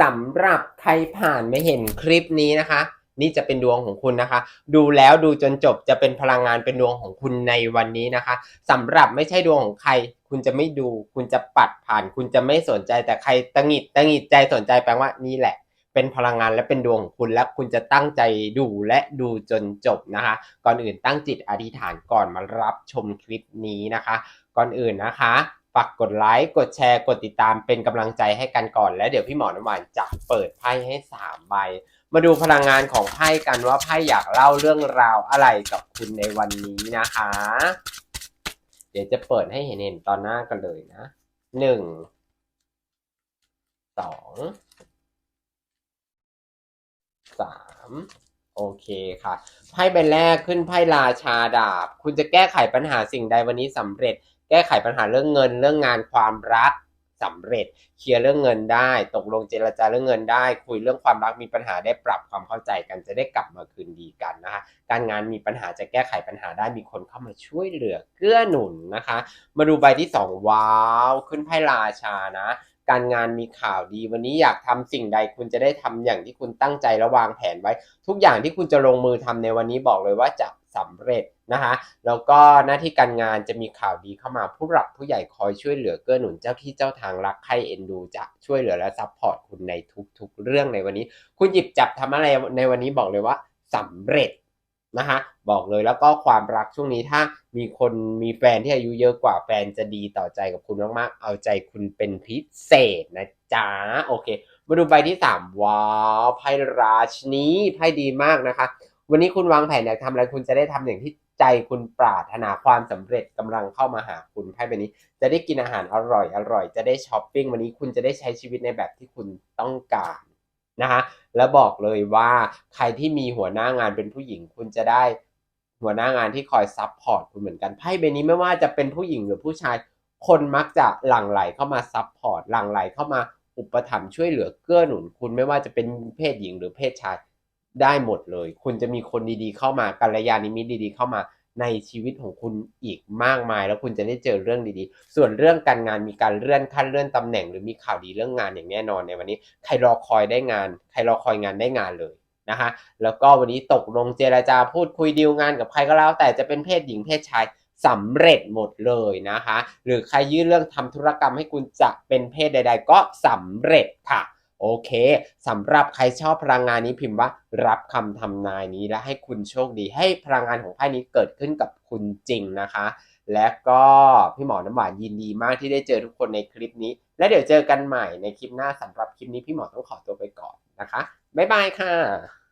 สำหรับใครผ่านไม่เห็นคลิปนี้นะคะ นี่จะเป็นดวงของคุณนะคะ ดูแล้วดูจนจบจะเป็นพลังงานเป็นดวงของคุณในวันนี้นะคะสำหรับไม่ใช่ดวงของใคร คุณจะไม่ดู คุณจะปัดผ่าน คุณจะไม่สนใจแต่ใครตังหิดตังหิดใจสนใจแปลว่านี่แหละเป็นพลังงานและเป็นดวงของคุณและคุณจะตั้งใจดูและดูจนจบนะคะ ก่อนอื่นตั้งจิตอธิษฐานก่อนมารับชมคลิปนี้นะคะ ก่อนอื่นนะคะากกดไลค์ กดแชร์ กดติดตามเป็นกำลังใจให้กันก่อน แล้วเดี๋ยวพี่หมอน้ำหวานจะเปิดไพ่ให้สามใบ มาดูพลังงานของไพ่กันว่าไพ่อยากเล่าเรื่องราวอะไรกับคุณในวันนี้นะคะ เดี๋ยวจะเปิดให้เห็นเห็นตอนหน้ากันเลยนะหนึ่งสองสามโอเคค่ะ ไพ่ใบแรกขึ้นไพ่ราชาดาบ คุณจะแก้ไขปัญหาสิ่งใดวันนี้สำเร็จ แก้ไขปัญหาเรื่องเงินเรื่องงานความรักสำเร็จ เคลียร์เรื่องเงินได้ ตกลงเจรจาเรื่องเงินได้ คุยเรื่องความรักมีปัญหาได้ปรับความเข้าใจกันจะได้กลับมาคืนดีกันนะคะ การงานมีปัญหาจะแก้ไขปัญหาได้มีคนเข้ามาช่วยเหลือเกื้อหนุนนะคะ มาดูใบที่สองว้าวขึ้นไพ่ราชานะ การงานมีข่าวดี วันนี้อยากทำสิ่งใดคุณจะได้ทำอย่างที่คุณตั้งใจและวางแผนไว้ ทุกอย่างที่คุณจะลงมือทำในวันนี้บอกเลยว่าจะสำเร็จ นะคะแล้วก็หน้าที่การงานจะมีข่าวดีเข้ามาผู้หลักผู้ใหญ่คอยช่วยเหลือเกื้อหนุนเจ้าที่เจ้าทางรักใคร่เอ็นดูจะช่วยเหลือและซัพพอร์ตคุณในทุกๆ เรื่องในวันนี้ คุณหยิบจับทำอะไรในวันนี้บอกเลยว่าสำเร็จนะคะบอกเลยแล้วก็ความรักช่วงนี้ถ้ามีคนมีแฟนที่อายุเยอะกว่าแฟนจะดีต่อใจกับคุณมากๆ เอาใจคุณเป็นพิเศษนะจ๊ะโอเค มาดูใบที่สามว้าวไพ่ราชนี้ไพ่ดีมากนะคะ วันนี้คุณวางแผนอยากทำอะไรคุณจะได้ทำอย่างที่ ใจคุณปรารถนาความสำเร็จกำลังเข้ามาหาคุณไพ่ใบนี้ จะได้กินอาหารอร่อยอร่อยจะได้ช้อปปิ้งวันนี้คุณจะได้ใช้ชีวิตในแบบที่คุณต้องการนะคะแล้วบอกเลยว่าใครที่มีหัวหน้างานเป็นผู้หญิงคุณจะได้หัวหน้างานที่คอยซัพพอร์ตคุณเหมือนกันไพ่ใบนี้ไม่ว่าจะเป็นผู้หญิงหรือผู้ชาย คนมักจะหลั่งไหลเข้ามาซัพพอร์ตหลั่งไหลเข้ามาอุปถัมภ์ช่วยเหลือเกื้อหนุนคุณไม่ว่าจะเป็นเพศหญิงหรือเพศชาย ได้หมดเลย คุณจะมีคนดีๆเข้ามากัลยาณมิตรดีๆ เข้ามาในชีวิตของคุณอีกมากมาย แล้วคุณจะได้เจอเรื่องดีๆ ส่วนเรื่องการงานมีการเลื่อนขั้นเลื่อนตำแหน่งหรือมีข่าวดีเรื่องงานอย่างแน่นอนในวันนี้ ใครรอคอยได้งาน ใครรอคอยงานได้งานเลยนะคะแล้วก็วันนี้ตกลงเจรจาพูดคุยดีลงานกับใครก็แล้ว แต่จะเป็นเพศหญิงเพศชายสำเร็จหมดเลยนะคะ หรือใครยื่นเรื่องทำธุรกรรมให้คุณจะเป็นเพศใด ๆ ก็สำเร็จค่ะ โอเคสำหรับใครชอบพลังงานนี้พิมพ์ว่ารับคำทำนายนี้และให้คุณโชคดี ให้พลังงานของไพ่นี้เกิดขึ้นกับคุณจริงนะคะ และก็พี่หมอน้ำหวานยินดีมากที่ได้เจอทุกคนในคลิปนี้ และเดี๋ยวเจอกันใหม่ในคลิปหน้าสำหรับคลิปนี้พี่หมอต้องขอตัวไปก่อนนะคะบ๊ายบายค่ะ